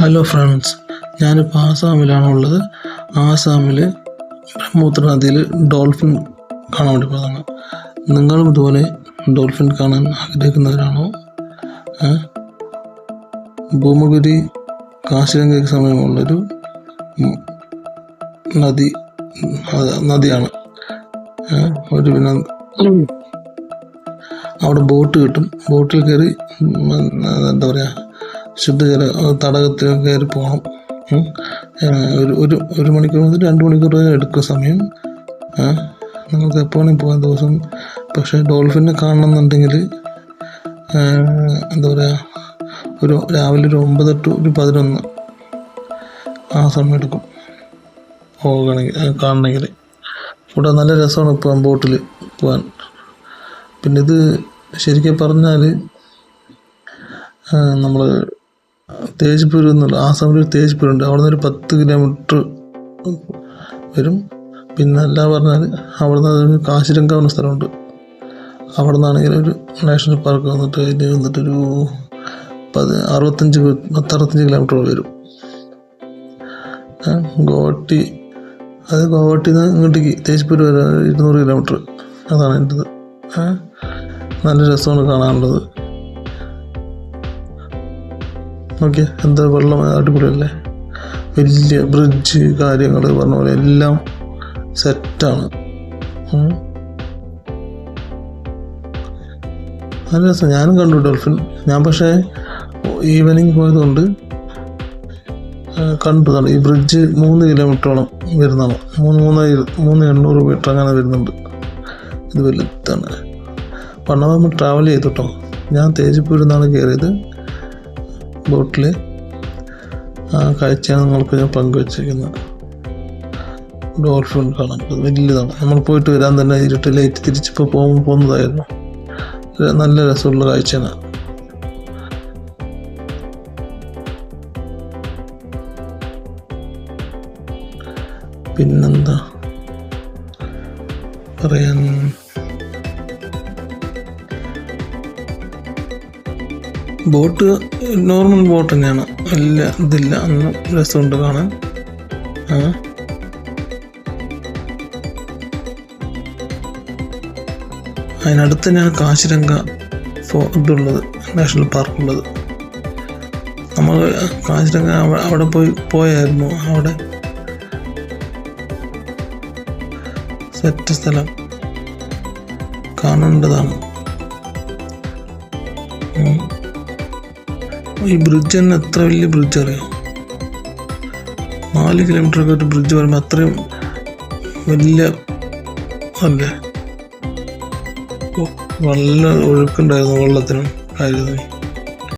Hello friends ഞാനിപ്പോൾ ആസാമിലാണ് ഉള്ളത്. ആസാമിൽ ബ്രഹ്മപുത്ര നദിയിൽ ഡോൾഫിൻ കാണാൻ വേണ്ടി പോയതാണ്. നിങ്ങളും ഇതുപോലെ ഡോൾഫിൻ കാണാൻ ആഗ്രഹിക്കുന്നവരാണോ? ഭൂമഗുരി കാശിരംഗയ്ക്ക് സമയമുള്ളൊരു നദി നദിയാണ്? ഒരു പിന്നെ അവിടെ ബോട്ട് കിട്ടും. ബോട്ടിൽ കയറി എന്താ പറയുക ശുദ്ധജല തടാകത്തിൽ കയറി പോകണം. ഒരു ഒരു ഒരു മണിക്കൂർ മുതൽ രണ്ട് മണിക്കൂർ വരെ എടുക്കും സമയം. നിങ്ങൾക്ക് എപ്പോൾ വേണമെങ്കിൽ പോകാം ദിവസം. പക്ഷേ ഡോൾഫിനെ കാണണമെന്നുണ്ടെങ്കിൽ എന്നുണ്ടെങ്കിൽ എന്താ പറയുക ഒരു രാവിലെ ഒരു ഒമ്പത് ടു ഒരു പതിനൊന്ന് ആ സമയം എടുക്കും പോകണമെങ്കിൽ കാണണമെങ്കിൽ. ഇവിടെ നല്ല രസമാണ് പോകാൻ ബോട്ടിൽ പോകാൻ. പിന്നെ ഇത് ശരിക്കും പറഞ്ഞാൽ നമ്മൾ തേജ്പൂർ എന്നുള്ള ആസാമിൽ ഒരു തേജ്പൂർ ഉണ്ട് അവിടെ നിന്ന് ഒരു പത്ത് കിലോമീറ്റർ വരും. പിന്നെ അല്ല പറഞ്ഞാൽ അവിടെ നിന്ന് കാശിരംഗ എന്ന സ്ഥലമുണ്ട്. അവിടെ നിന്നാണെങ്കിൽ ഒരു നാഷണൽ പാർക്ക് വന്നിട്ട് അതിന് വന്നിട്ടൊരു പത് അറുപത്തഞ്ച് പത്ത് പത്തറുപത്തഞ്ച് കിലോമീറ്റർ വരും. ഗോവട്ടി. അത് ഗോവട്ടിയിൽ നിന്ന് ഇങ്ങോട്ടേക്ക് തേജ്പൂർ വരെ ഇരുന്നൂറ് കിലോമീറ്റർ അതാണ് എന്റെത്. നല്ല രസമാണ് കാണാനുള്ളത്. ഓക്കെ എന്താ വെള്ളം? അടിപൊളിയല്ലേ? വലിയ ബ്രിഡ്ജ് കാര്യങ്ങൾ പറഞ്ഞ പോലെ എല്ലാം സെറ്റാണ്. നല്ല രസം. ഞാനും കണ്ടു ഡോൾഫിൻ. ഞാൻ പക്ഷേ ഈവനിങ് പോയതുകൊണ്ട് കണ്ടു. കണ്ടതാണ് ഈ ബ്രിഡ്ജ് മൂന്ന് കിലോമീറ്ററോളം വരുന്നതാണ്. മൂന്ന് മൂന്ന് ഇരു- മൂന്ന് എണ്ണൂറ് മീറ്റർ അങ്ങനെ വരുന്നുണ്ട്. ഇത് വലുതാണ്. പണ്ട് ട്രാവൽ ചെയ്തു കേട്ടോ ഞാൻ തേജപ്പൂരിൽ നിന്നാണ് കയറിയത്. ബോട്ടിൽ ആ കാഴ്ചയാണ് നിങ്ങൾക്ക് ഞാൻ പങ്കുവച്ചിരിക്കുന്നത്. ഡോൾഫിൻ കാണാൻ. വലിയതാണ് നമ്മൾ പോയിട്ട് വരാൻ തന്നെ ഇരുട്ട് ലൈറ്റ് തിരിച്ചിപ്പോൾ പോകുമ്പോൾ പോകുന്നതായിരുന്നു. നല്ല രസമുള്ള കാഴ്ചയാണ്. പിന്നെന്താ? പറയാൻ ബോട്ട് നോർമൽ ബോട്ട് തന്നെയാണ്. അല്ല ഇതില്ല അന്ന് രസമുണ്ട് കാണാൻ. അതിനടുത്ത് തന്നെയാണ് കാശിരംഗ ഫോ ഇതുള്ളത് നാഷണൽ പാർക്ക് ഉള്ളത് നമ്മൾ കാശിരംഗ അവിടെ പോയി പോയായിരുന്നു അവിടെ. സെറ്റ് സ്ഥലം. കാണേണ്ടതാണ്. ഈ ബ്രിഡ്ജ് തന്നെ എത്ര വലിയ ബ്രിഡ്ജ് അറിയാം? നാല് കിലോമീറ്ററൊക്കെ ഒരു ബ്രിഡ്ജ് പറയുമ്പോൾ അത്രയും വലിയ അല്ലേ? നല്ല ഒഴുക്കുണ്ടായിരുന്നു വെള്ളത്തിനും കാര്യത്തിന്.